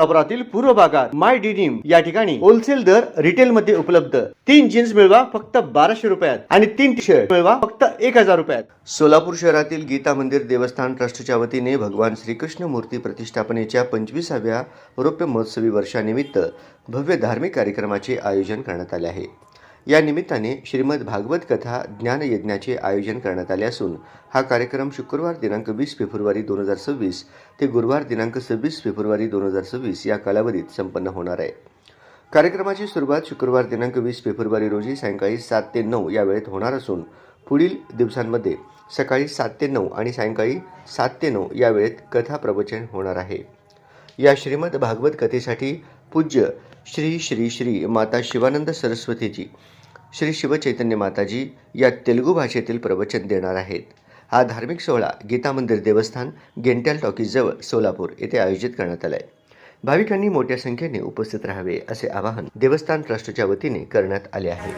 सोलापुरातील पूर्व भागात माय डिनिम या ठिकाणी होलसेल दर रिटेल मध्ये उपलब्ध. तीन जीन्स मिळवा फक्त बाराशे रुपयात आणि तीन टी शर्ट मिळवा फक्त एक हजार रुपयात. सोलापूर शहरातील गीता मंदिर देवस्थान ट्रस्टच्या वतीने भगवान श्रीकृष्ण मूर्ती प्रतिष्ठापनेच्या पंचवीसाव्या रौप्य महोत्सवी वर्षानिमित्त भव्य धार्मिक कार्यक्रमाचे आयोजन करण्यात आले आहे. या निमित्ताने श्रीमद भागवत कथा ज्ञानयज्ञाचे आयोजन करण्यात आले असून हा कार्यक्रम शुक्रवार दिनांक वीस फेब्रुवारी दोन हजार सव्वीस ते गुरुवार दिनांक सव्वीस फेब्रुवारी दोन हजार सव्वीस या कालावधीत संपन्न होणार आहे. कार्यक्रमाची सुरुवात शुक्रवार दिनांक वीस फेब्रुवारी रोजी सायंकाळी सात ते नऊ या वेळेत होणार असून पुढील दिवसांमध्ये सकाळी सात ते नऊ आणि सायंकाळी सात ते नऊ या वेळेत कथा प्रवचन होणार आहे. या श्रीमद भागवत कथेसाठी पूज्य श्री श्री श्री माता शिवानंद सरस्वतीजी श्री शिवचैतन्य माताजी या तेलुगू भाषेतील प्रवचन देणार आहेत. हा धार्मिक सोहळा गीता मंदिर देवस्थान गेंट्याल टॉकीजवळ सोलापूर येथे आयोजित करण्यात आला आहे भाविकांनी मोठ्या संख्येने उपस्थित राहावे असे आवाहन देवस्थान ट्रस्टच्या वतीने करण्यात आले आहे.